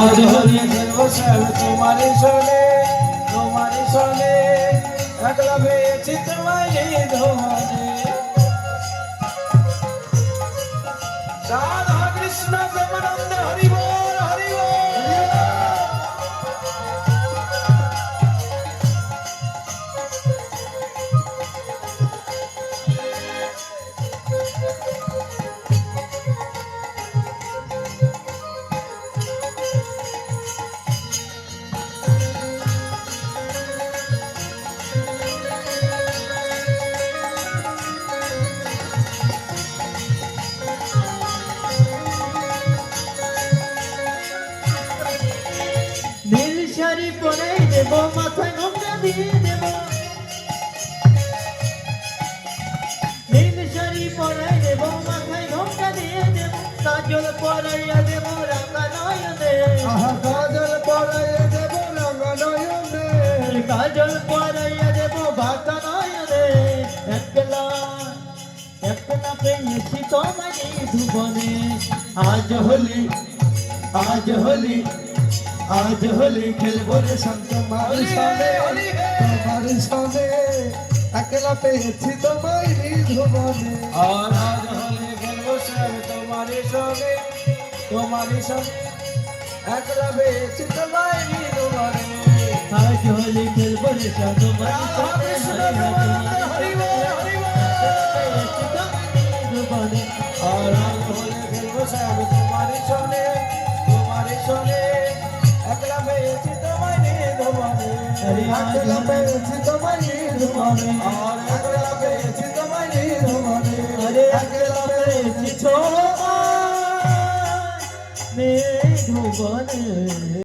আজ হলে খেলব সব তোমারই সনে তোমারই সনে একলা পেয়েছি তোমায় ধোয়ানে রাধা কৃষ্ণ প্রেমানন্দ হরি বল, হরি শাড়ি পরে দেব মাথায় ঘোমটা দিয়ে দেব। নীল শাড়ি পরে দেব মাথায় ঘোমটা দিয়ে দেব। কাজল পরাইয়া দেব রাঙা নয়নে কাজল পরাইয়া দেব রঙ নয়নে কাজল পরাইয়া দেব বাঁকা নয়নে একলা একলা পেয়েছি তোমারই ধুবনে আজ হলি আজ হলি আজ হলি খেলব রে তোমার সনে তোমার সনে একলা পেয়েছি তোমায় ধুবনে আর আজ হলে খেলব সব তোমারই সনে তোমারই সনে একলা পেয়েছি তোমায় ধুবনে আজ হলি খেলব রে প্রেমানন্দ হরি বল হরি বল। আর আজ হলে খেলব সব সনে একলা পেয়েছি তোমায় ধুবনে আর একলা পেয়েছি তোমায় মেঘ ভুবনে